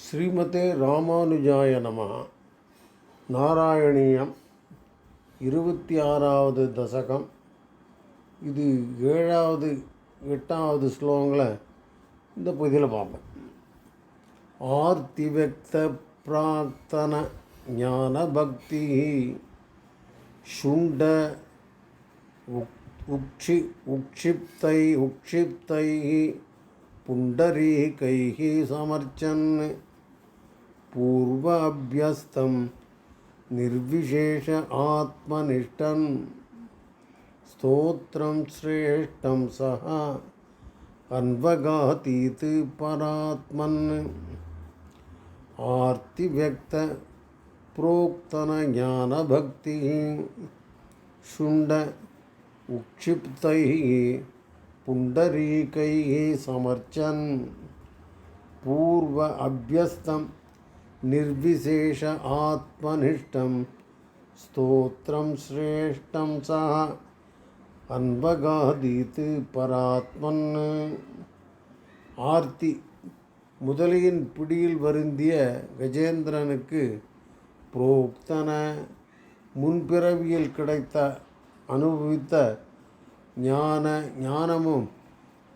ஸ்ரீமதே ராமானுஜாய நம நாராயணியம் இருபத்தி ஆறாவது தசகம் இது ஏழாவது எட்டாவது ஸ்லோகங்களை இந்த பகுதியில் பார்ப்பேன் ஆர்த்தி வெக்த பிரார்த்தன ஞான பக்தி शुण्ड उक् उक्षि उक्षिप्तै उक्षिप्तैः पुण्डरीकैः समर्चन् पूर्वाभ्यस्तं निर्विशेष आत्मनिष्ठन्। स्तोत्रं श्रेष्ठं सः। अन्वगातीत् परात्मन्। आर्तिव्यक्त प्रोक्तनज्ञानभक्तिः शुण्ड उक्षिप्तैः। पुण्डरीकैः समर्चन्। पूर्व अभ्यस्तं निर्विशेष आत्मनिष्ठं स्तोत्रं श्रेष्ठं सः அன்பகாதீத்து பராத்மன் ஆர்த்தி முதலியின் பிடியில் வருந்திய கஜேந்திரனுக்கு புரோக்தன முன்பிறவியில் கிடைத்த அனுபவித்த ஞான ஞானமும்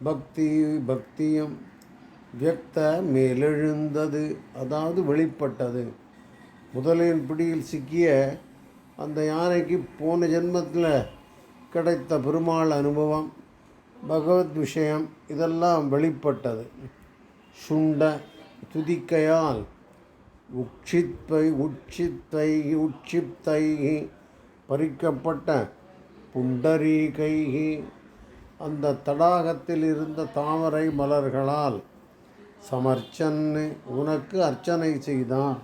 பக்தி பக்தியும் வியக்த மேலெழுந்தது அதாவது வெளிப்பட்டது. முதலின் பிடியில் சிக்கிய அந்த யானைக்கு போன ஜென்மத்தில் கிடைத்த பெருமாள் அனுபவம் பகவத் விஷயம் இதெல்லாம் வெளிப்பட்டது. சுண்ட துதிக்கையால் உட்சித்தை உட்சித்தை உட்சிப்தை பறிக்கப்பட்ட புண்டரீகைகி அந்த தடாகத்தில் இருந்த தாமரை மலர்களால் சமர்ச்சன்னு உனக்கு அர்ச்சனை செய்தான்.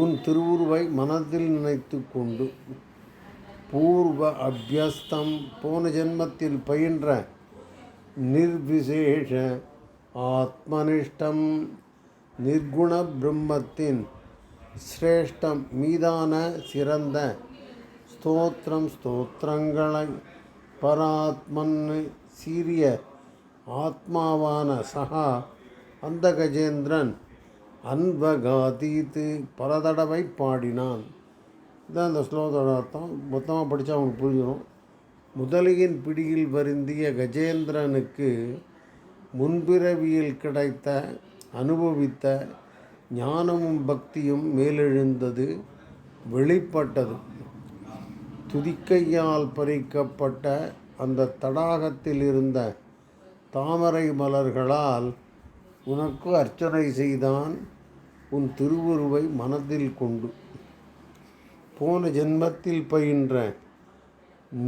உன் திருவுருவை மனதில் நினைத்து கொண்டு. பூர்வ அபியஸ்தம் போன ஜென்மத்தில் பயின்ற நிர்விசேஷ ஆத்மனிஷ்டம். நிர்குண பிரம்மத்தின் சிரேஷ்டம் மீதான சிறந்த ஸ்தோத்திரம் ஸ்தோத்திரங்களை பராத்மன் சீரிய ஆத்மாவான சகா அந்த கஜேந்திரன் அன்பகாதீத்து பல தடவை பாடினான். இதான் அந்த ஸ்லோகத்தோட அர்த்தம். மொத்தமாக படித்தா அவனுக்கு புரிஞ்சிடும் முதலியின் பிடியில் வருந்திய கஜேந்திரனுக்கு முன்பிறவியில் கிடைத்த அனுபவித்த ஞானமும் பக்தியும் மேலெழுந்தது வெளிப்பட்டது. துதிக்கையால் பறிக்கப்பட்ட அந்த தடாகத்தில் இருந்த தாமரை மலர்களால் உனக்கு அர்ச்சனை செய்தான் உன் திருவுருவை மனதில் கொண்டு. போன ஜென்மத்தில் பயின்ற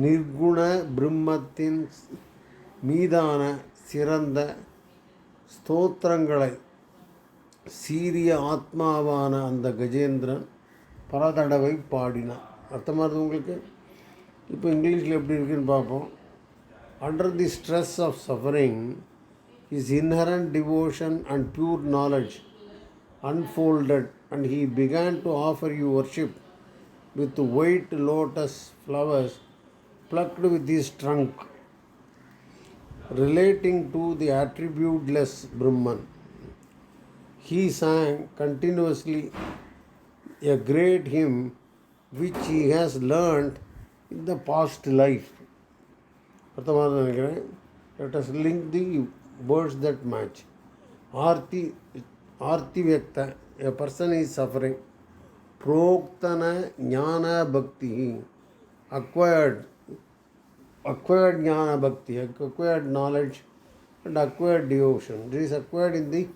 நிர்குண பிரம்மத்தின் மீதான சிறந்த ஸ்தோத்திரங்களை சீரிய ஆத்மாவான அந்த கஜேந்திரன் பல தடவை பாடினான். அர்த்தமாக உங்களுக்கு? இப்போ இங்கிலீஷில் எப்படி இருக்குன்னு பார்ப்போம். Under the stress of suffering his inherent devotion and pure knowledge unfolded, and he began to offer you worship with white lotus flowers plucked with his trunk, relating to the attributeless Brahman. He sang continuously a great hymn which he has learned in the past life. ಅರ್ಥ ಮಾಡ್ದೆ ನನಗೆ let boasts that match. Arti, arti vyakta, a person is suffering. Proktana jnana bhakti, acquired, acquired jnana bhakti, acquired knowledge and acquired devotion. This is acquired in the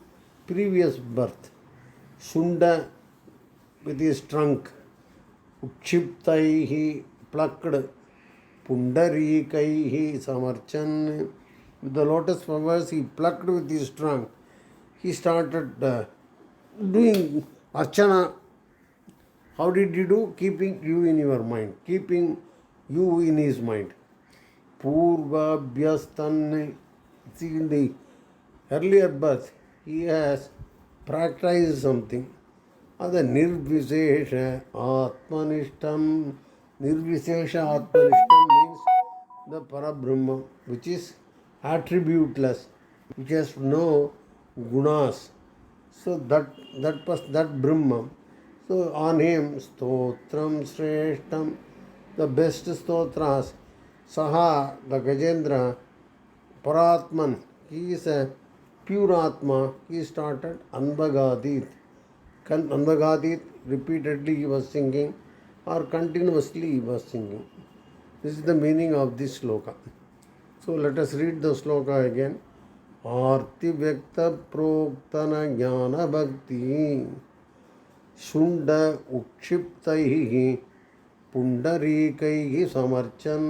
previous birth. Sunda with his trunk, उक्षिप्तैः plucked पुण्डरीकैः समर्चन् with the lotus flowers he plucked with his trunk. He started uh, doing archana. How did he do? Keeping you in your mind, keeping you in his mind. Purvabhyastan, see in the earlier birth, he has practiced something. ಅದ ನಿರ್ವಿಶೇಷ Atmanishtam. ನಿರ್ವಿಶೇಷ Atmanishtam means the Parabrahma, which is. Attributeless, which has no gunas, So that that that Brahma. So on him Stotram Shreshtam, the best stotras. Saha, the Gajendra, Paratman, he is a pure Atma. He started Anbagadit. Anbagadit repeatedly he was singing or continuously he was singing. This is the meaning of this sloka. So, let us read the sloka again. Aarti व्यक्त प्रोक्तन ज्ञान भक्ति शुंड उक्षिप्त पुंडरीक समर्चन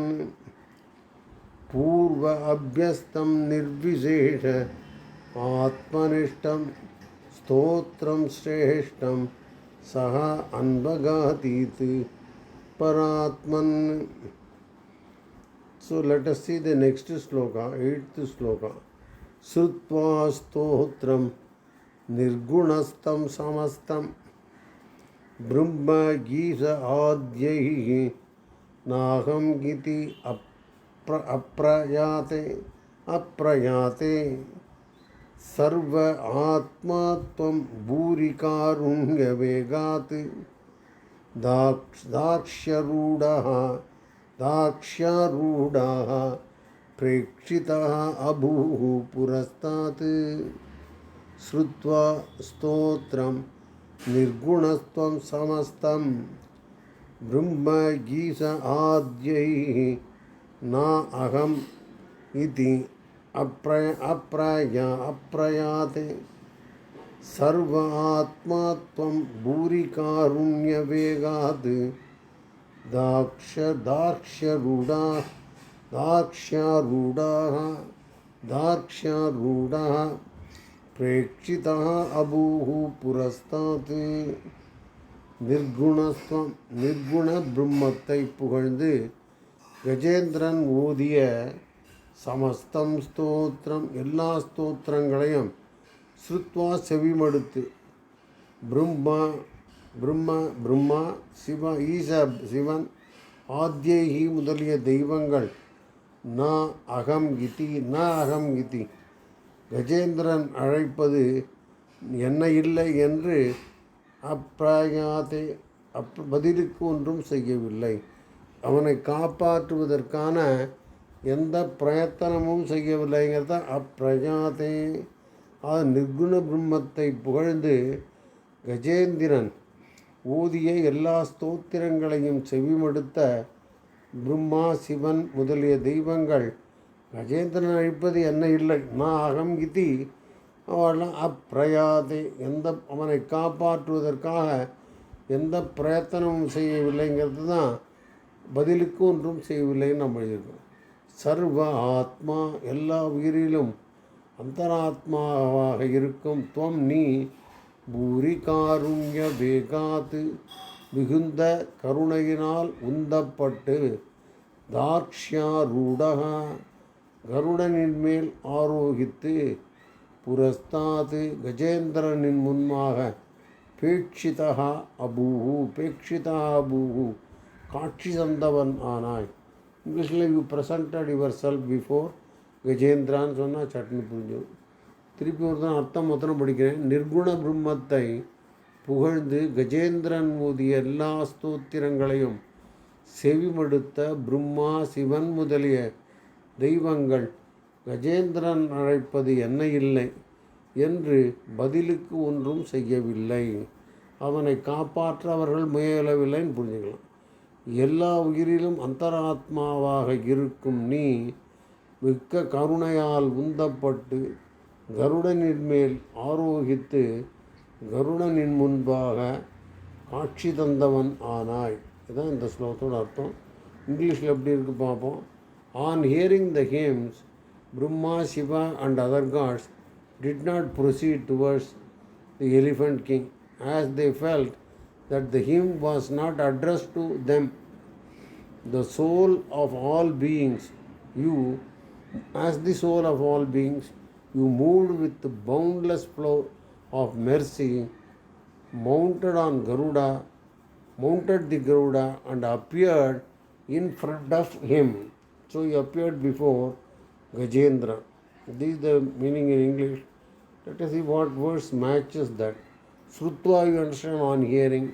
पूर्व अभ्यस्तं निर्विशेष आत्मनिष्ठं स्तोत्रं श्रेष्ठं सः अन्वगातीत् परात्मन् So let us see the next sloka, eighth sloka. श्रुत्वा स्तोत्रं निर्गुणस्तं समस्तं ब्रह्मगीत आद्यैः नाहं इति अप्र अप्रयाते अप्रयाते सर्व आत्मा त्वं भूरिकारुण्यवेगात् दाक्ष दाक्ष्यरूढः दाक्ष्यारूढाः प्रेक्षितः अभूः पुरस्तात् श्रुत्वा स्तोत्रं निर्गुणस्त्वं समस्तं ब्रह्मगीस आद्यैः न अहम् इति अप्रय अप्रया अप्रयाते सर्व आत्मा त्वं भूरिकारुण्यवेगात् दाक्ष दाक्ष्यरूढा दाक्ष्यारूढाः दाक्ष्यारूढाः प्रेक्षितः अभूः पुरस्तात् நிர்குணஸ்வம் நிர்குண பிரம்மத்தை புகழ்ந்து கஜேந்திரன் ஓதிய சமஸ்தம் ஸ்தோத்திரம் எல்லா ஸ்தோத்திரங்களையும் ஸ்ருத்வா செவிமடுத்து பிரம்மா பிரம்மா பிரம்மா சிவ ஈச சிவன் ஆத்யேகி முதலிய தெய்வங்கள். ந அகம் இதி ந அகம் இதி கஜேந்திரன் அழைப்பது என்ன இல்லை என்று அப்பிரயாதே அப் பதிலுக்கு ஒன்றும் செய்யவில்லை. அவனை காப்பாற்றுவதற்கான எந்த பிரயத்தனமும் செய்யவில்லைங்கிறத அப்பிரயாதே அது நிர்குண பிரம்மத்தை புகழ்ந்து கஜேந்திரன் ஊதிய எல்லா ஸ்தோத்திரங்களையும் செவிமடுத்த பிரம்மா சிவன் முதலிய தெய்வங்கள். கஜேந்திரன் அழிப்பது என்ன இல்லை? நான் அகம் இதி. அவெல்லாம் அப்பிரயாதே. எந்த அவனை காப்பாற்றுவதற்காக எந்த பிரயத்தனமும் செய்யவில்லைங்கிறது தான் பதிலுக்கு ஒன்றும் செய்யவில்லைன்னு நம்ம எழுதியிருக்கோம் சர்வ ஆத்மா எல்லா உயிரிலும் அந்தராத்மாவாக இருக்கும். துவம் நீ பூரி காருண்ய வேகாத்து மிகுந்த கருணையினால் உந்தப்பட்டு தாக்ஷ்யாரூடக கருடனின் மேல் ஆரோகித்து புரஸ்தாது கஜேந்திரனின் முன்பாக பேட்சிதா அபூஹு பேட்சிதா அபூஹு காட்சி தந்தவன் ஆனாய் இங்கிலீஷில் you presented yourself before கஜேந்திரான்னு சொன்னால் சட்னி புரிஞ்சிடும் திருப்பி ஒரு தான் அர்த்தம் மொத்தம் படிக்கிறேன். நிர்குண பிரம்மத்தை புகழ்ந்து கஜேந்திரன் ஊதிய எல்லா ஸ்தோத்திரங்களையும் செவிமடுத்த பிரம்மா சிவன் முதலிய தெய்வங்கள் கஜேந்திரன் அழைப்பது என்ன இல்லை என்று பதிலுக்கு ஒன்றும் செய்யவில்லை. அவனை காப்பாற்ற அவர்கள் முயலவில்லைன்னு புரிஞ்சுக்கலாம். எல்லா உயிரிலும் அந்தராத்மாவாக இருக்கும் நீ மிக்க கருணையால் உந்தப்பட்டு கருடனின் மேல் ஆரோகித்து கருடனின் முன்பாக காட்சி தந்தவன் ஆனாய் இதுதான் இந்த ஸ்லோகத்தோட அர்த்தம் இங்கிலீஷில் எப்படி இருக்கு பார்ப்போம் on hearing the hymns Brahma Shiva and other gods did not proceed towards the elephant king as they felt that the hymn was not addressed to them the soul of all beings you as the soul of all beings you moved with the boundless flow of mercy mounted on garuda mounted the garuda and appeared in front of him so he appeared before gajendra this is the meaning in english Let us see what verse matches that. Srutva, you understand on hearing.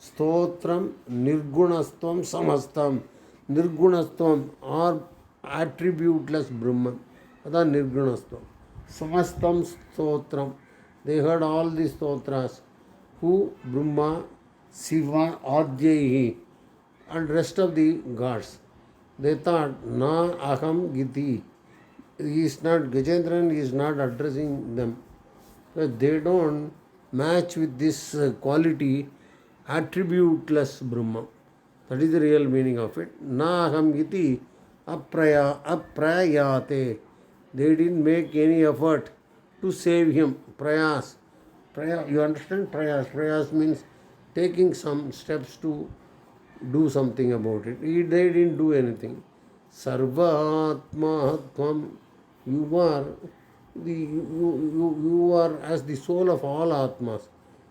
Stotram, Nirgunastvam, Samastam. Nirgunastvam or attributeless Brahman. That's Nirgunastvam. समस्तम स्तोत्रम they heard all the स्त्रास who Brahma Shiva आद्य ही and rest of the gods देता ना अहम गिति is not Gajendran is not addressing them they don't match with this quality attributeless Brahma that is the real meaning of it ना अहम गिति अप्रया अप्रयाते They didn't make any effort to save him. Prayas. Praya, you understand? Prayas. Prayas means taking some steps to do something about it. He, they didn't do anything. Sarvatmahatvam. You are the you, you, you are as the soul of all Atmas.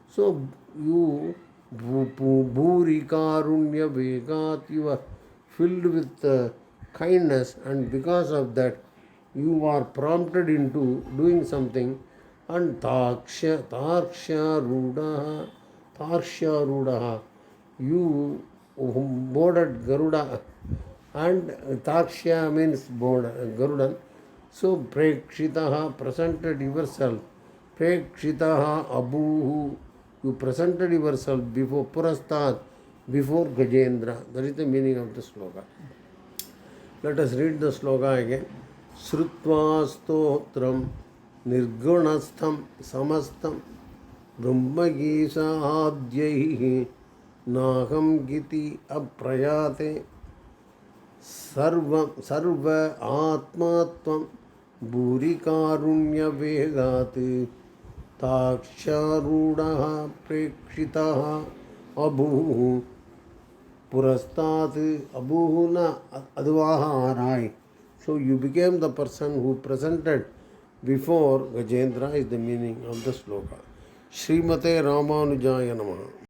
So you Bhuri Karunya Vegat, you are filled with uh, kindness, and because of that, you are prompted into doing something. And Taksha, Taksha Rudaha, Tarsha Rudaha, you boarded Garuda, and Taksha means board, Garudan. So Prekshitaha presented yourself. Prekshitaha Abuhu, you presented yourself before Purastat, before Gajendra. That is the meaning of the sloka. Let us read the sloka again. Srutva stotram nirgunastham samastam ब्रह्मगीसाद्यैः नाहं गिति अप्रयाते। सर्व सर्व आत्मात्वं भूरिकारुण्यवेगात् ताक्षारूढः प्रेक्षितः अभूः। पुरस्तात् अभूः न अद्वाह आराय So you became the person who presented before Gajendra is the meaning of the sloka. Srimate Ramanujaya Namaha.